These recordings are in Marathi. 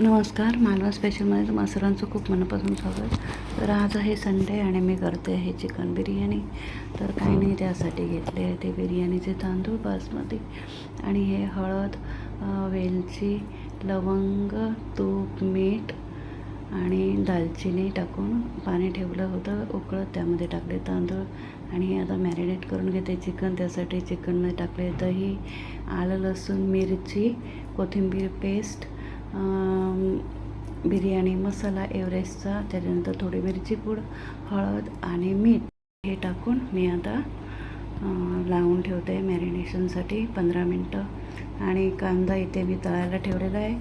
नमस्कार मालवा स्पेशलमध्ये तुम्हा सर्वांचं खूप मनापासून स्वागत. तर आज आहे संडे आणि मी करते आहे चिकन बिर्याणी. तर काही नाही त्यासाठी घेतले आहे ते बिर्याणीचे तांदूळ बासमती. आणि हे हळद वेलची लवंग तूप मीठ आणि दालचिनी टाकून पाणी ठेवलं होतं उकळत त्यामध्ये टाकले तांदूळ. आणि हे आता मॅरिनेट करून घेते चिकन त्यासाठी चिकनमध्ये टाकले दही आलं लसूण मिरची कोथिंबीर पेस्ट बिर्याणी मसाला एव्हरेस्टचा त्याच्यानंतर थोडी मिरची पूड हळद आणि मीठ हे टाकून मी आता लावून ठेवते मॅरिनेशनसाठी पंधरा मिनटं. आणि कांदा इथे मी तळायला ठेवलेला आहे.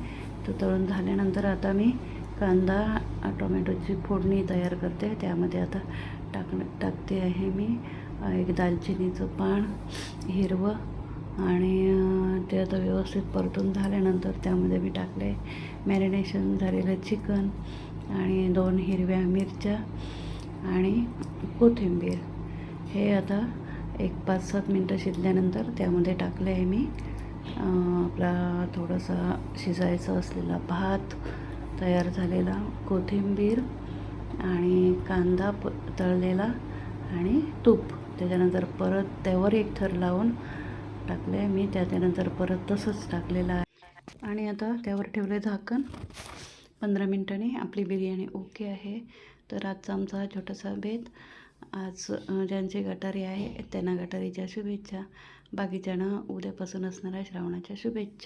तो तळून झाल्यानंतर आता मी कांदा टोमॅटोची फोडणी तयार करते. त्यामध्ये आता टाक टाकते आहे मी. एक दालचिनीचं पान हिरवं आणि ते आता व्यवस्थित परतून झाल्यानंतर त्यामध्ये मी टाकले. मॅरिनेशन झालेलं चिकन आणि दोन हिरव्या मिरच्या आणि कोथिंबीर. हे आता एक पाच सात मिनटं शिजल्यानंतर त्यामध्ये टाकले आहे मी. आपला थोडासा शिजायचा असलेला भात तयार झालेला कोथिंबीर आणि कांदा प तळलेला आणि तूप. त्याच्यानंतर परत त्यावर एक थर लावून टाकले मी त्याच्यानंतर परत तसंच टाकलेलं आहे. आणि आता त्यावर ठेवले झाकण. पंधरा मिनटांनी आपली बिर्याणी ओके आहे. तर आजचा आमचा हा छोटासा भेद आज ज्यांची गटारी आहे त्यांना गटारीच्या शुभेच्छा. बाकीच्यांना उद्यापासून असणाऱ्या श्रावणाच्या शुभेच्छा.